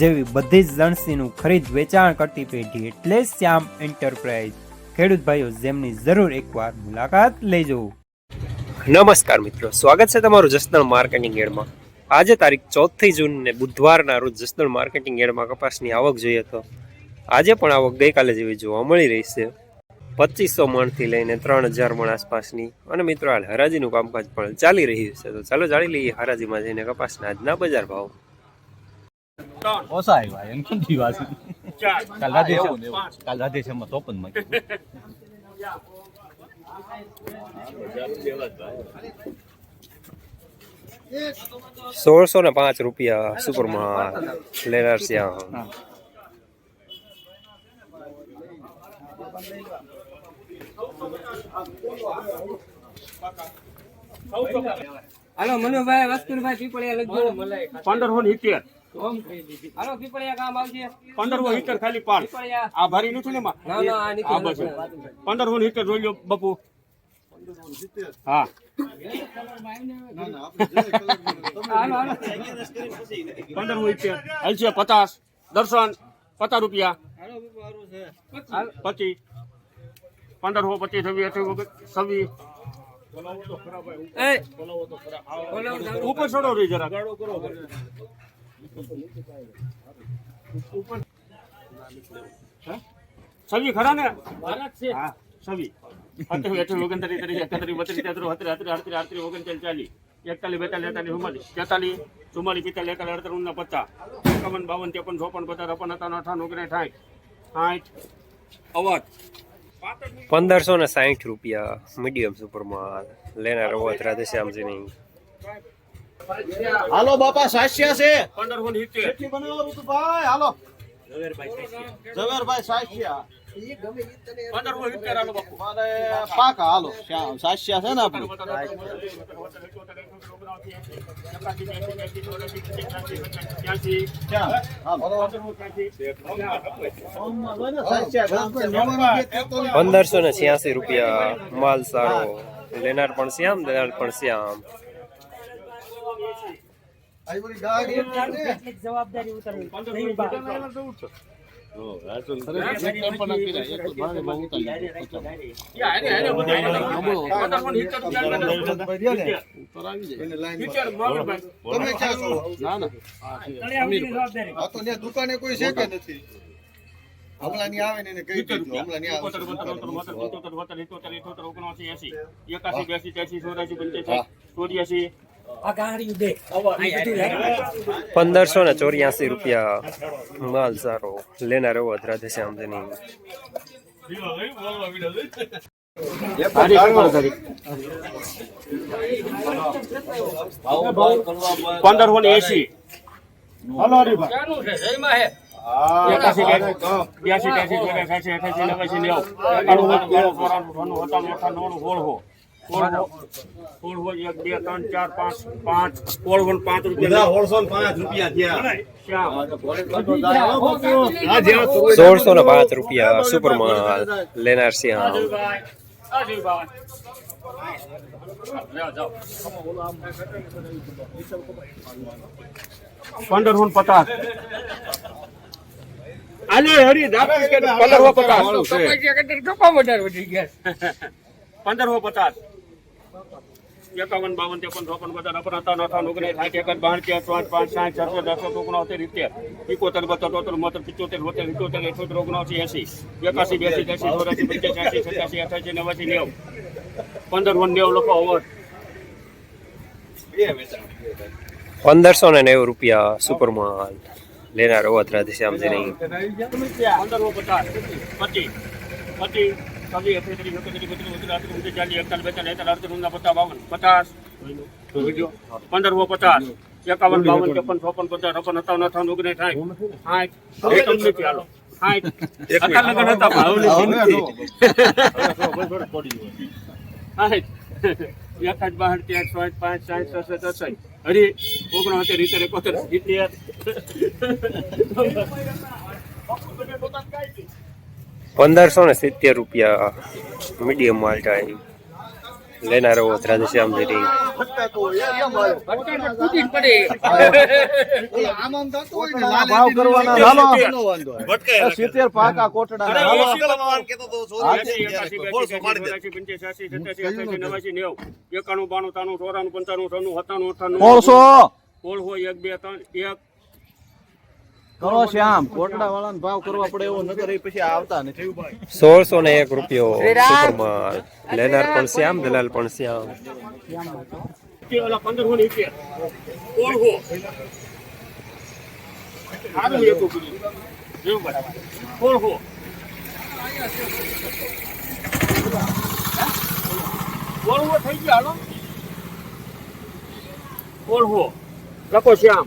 જેવી બધી જ લણસીનું ખરીદ વેચાણ કરતી પેઢી એટલે શ્યામ એન્ટરપ્રાઇઝ. ખેડૂત ભાઈઓ, જેમની જરૂર એકવાર મુલાકાત લેજો. નમસ્કાર મિત્રો, સ્વાગત છે તમારું જસદણ માર્કેટિંગ એડમાં. આજે તારીખ ચોથી જૂન ને બુધવારના રોજ જસદણ માર્કેટિંગ એડમાં કપાસની આવક જોઈએ તો આજે પણ આવક ગઈકાલે જેવી જોવા મળી રહી છે. પચીસો મણથી લઈને ત્રણ હજાર મણ આસપાસની. અને મિત્રો, હાલ હરાજીનું કામકાજ પણ ચાલી રહ્યું છે. તો ચાલો જાણી લઈએ હરાજીમાં જઈને કપાસના આજના બજાર ભાવ. ઓછા આવ્યા એમ કેમ કાલ રાધે છે કાલ રાધે છે એમાં ચોપનમાં. સોળસો ને પાંચ રૂપિયા સુપરમાં લેનાર શ્યામ હાલો મનુભાઈ વસ્તુભાઈ પીપળિયા લખજો પંદરસો ને સિત્તેર પંદરસો સિત્તેર ખાલી પાન આ ભારી નથી ને ના. પંદરસો ને જોઈ લો બપુ. હા. હાલો હાલો. હાલ છે પચાસ. દર્શન પચાસ રૂપિયા. પચીસ. પંદરસો પચીસ છવ્વીસ અઠ્યાવીસ છવ્વીસ. ઉપર છોડો રહી જરા. છવ્વીસ ખરા ને? હા છવ્વીસ અઠ્યાવીસ અઠ્યાવીસ ઓગણત્રીસ ત્રીસ એકત્રીસ બત્રીસ તેત્રીસ અત્રીસ અત્રીસ અડત્રીસ અડત્રીસ ઓગણચાલીસ ચાલીસ. એકતાલીસ બેતાલીસ તેતાલીસ ચુમ્માલીસ. તેતાલીસ ચુમ્માલીસ પિસ્તાલીસ એકાલીસ અડતાલીસ ઉનના પચાસ. એકાવન બાવન ત્રેપન ચોપન પચાસ અપન અઠાવન અઠાવન ઓગણીસ સાઠ સાઠ અવાજ. પંદરસો ને સાહીઠ રૂપિયા મીડિયમ સુપરમાં લેનાર અવધ રાધેશ્યામજીની હાલો બાપા સાસ્યા છે. પંદરસો ને સિત્તેર બનાવો ઋતુભાઈ હાલો. ઝવેરભાઈ સાસ્યા. પંદરસો સિત્તેર આલો બાપુ. મારે પાકા હાલો. સાસ્યા છે ને આપણે? પંદરસો ને છ્યાસી રૂપિયા માલ સારો. લેનાર પણ શ્યામ દેનાર પણ શ્યામ. દુકાને કોઈ છે કે નથી હમણાં આવે ને એને કહી દીધું હમણાં ની આવે ચોર્યાસી આ ગાડી દે આ બધું રાખો. પંદરસો ને ચોર્યાસી રૂપિયા માલ સારો લેનાર અવધ રાધેશ્યામજીની પંદરસો ને એસી એકાસી બ્યાસી ત્યાસી ચોર્યાસી અઠ્યાસી અઠ્યાસી નેવું એકાણું બાણું ચોરાણું ચોરાણું અઠાણું અઠાણું સોળસો સોળસો એક બે ત્રણ ચાર પાંચ પાંચ સોળસો ને પાંચ રૂપિયા. સોળસો ને પાંચ રૂપિયા સુપર માલ લેનાર શ્યામ. અજયભાઈ અજયભાઈ પંદરસો ને પચાસ. આલે હરી પંદરસો પચાસ. પંદરસો પચાસ. એકાવન બાવન ત્રેપન ચોપન બધા સાઠ બાર પાંચ પાંચ સાઠ છસો દસો ઇત્તેર ઇકોતેર બત્તર તોતેર મોતેર પિચોતેર બોતેર ઇકોતેર અઠોતેર ઓગણસી એસી એકાસી બેસી ત્યાસી ચોરાસી પંચ્યાસી સત્યાસી અઠાસી નેવાસી નેવું પંદર વન નેવું લોકો ઓવર. પંદરસો ને નેવું રૂપિયા સુપર માલ લેનાર અવધ રાધેશ્યામજીની. પંદરસો પચાસ પચીસ પચીસ છવ્વીસ અઠ્યાત્રીસ એકત્રીસ બત્રીસ બત્રીસ આત્રીસ ઓગણચાલીસ ચાલીસ એકતાલીસ બેતાલીસ એકતાલીસ અડતાલીસ ઊંધા પચાસ બાવન પચાસ. પંદરસો પચાસ. એકાવન બાવન ત્રેપન ચોપન પચાસ છપ્પન અઠાવન અઠાવન ઓગણીસ સાઠ. સાઠ. નથી હાલો. સાઠ. આટલા બાર તેર સાઠ પાંચ સાઠ સડસઠ અડસઠ હરી રીતેર એકોતેર સિત્તેર પંદરસો ને સિત્તેર રૂપિયા મીડિયમ માલ્ટા ટાઈમ લેનાર ડેરી કૂદી આમ આવે. સિત્તેર પાકા કોટડા એકાણું, બાણું, તાણું ચોરાણું, પંચાણું, છનું સત્તાણું, અઠ્ઠાણું, સોળસો હોય એક, બે, ત્રણ, એક, કરો શ્યામ કોટડા વાળાને ભાવ કરવા પડે એવો નગર પછી આવતા નથી. સોળસો ને એક રૂપિયો સુપરમાલ લેનાર પણ શ્યામ દલાલ પણ શ્યામ. ઓળવો થઈ ગયા ઓળવો લખો શ્યામ.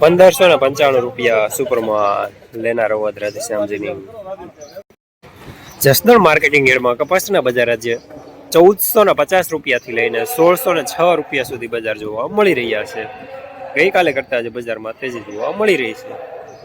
પંદરસો ને પંચાણું રૂપિયા સુપરમાં લેનાર અવધ રાધેશ્યામજીની. જસદણ માર્કેટિંગ એડમાં કપાસના બજાર આજે ચૌદસો ને પચાસ રૂપિયાથી લઈને સોળસો ને છ રૂપિયા સુધી બજાર જોવા મળી રહ્યા છે. ગઈકાલે કરતા આજે બજારમાં તેજી જોવા મળી રહી છે.